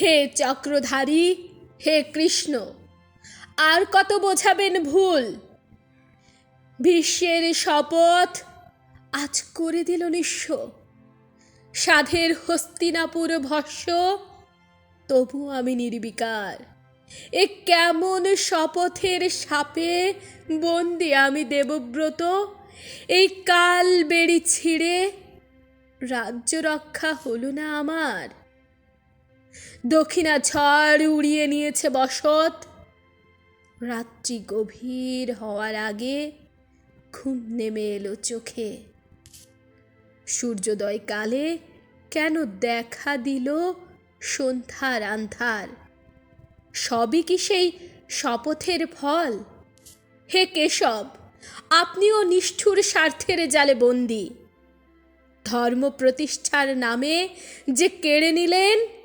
হে চক্রধারী, হে কৃষ্ণ, আর কত বোঝাবেন ভুল? বিশ্বের শপথ আজ করে দিল নিঃস্ব। সাধের হস্তিনাপুর ভস্য, তবু আমি নির্বিকার। এ কেমন শপথের সাপে বন্দি আমি দেবব্রত? এই কাল বেড়ি ছিঁড়ে রাজ্য রক্ষা হলো না আমার। দক্ষিণা ঝড় উড়িয়ে নিয়েছে বসত। রাত্রি গভীর হওয়ার আগে ঘুম নেমে এলো চোখে। সূর্যোদয় কালে কেন দেখা দিল সন্ধ্যার আন্ধার? সবই কি সেই শপথের ফল? হে কেশব, আপনিও নিষ্ঠুর স্বার্থের জালে বন্দী। ধর্ম প্রতিষ্ঠার নামে যে কেড়ে নিলেন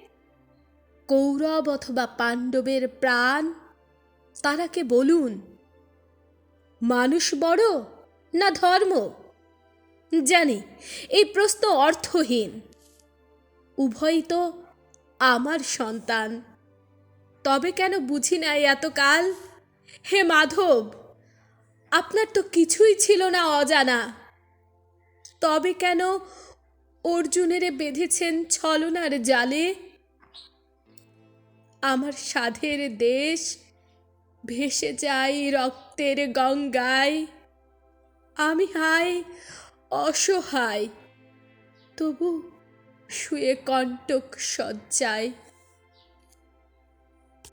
কৌরব অথবা পাণ্ডবের প্রাণ? তারাকে বলুন? মানুষ বড় না ধর্ম? জানি, এই প্রশ্ন অর্থহীন। উভয়ই তো আমার সন্তান। তবে কেন বুঝি নাই এতকাল? হে মাধব, আপনার তো কিছুই ছিল না অজানা। তবে কেন অর্জুনেরে বেঁধেছেন ছলনার জালে? আমার সাধের দেশ ভেসে যাই রক্তের গঙ্গায়। আমি হাই অসহায় তবু শুয়ে কণ্টক শয্যায়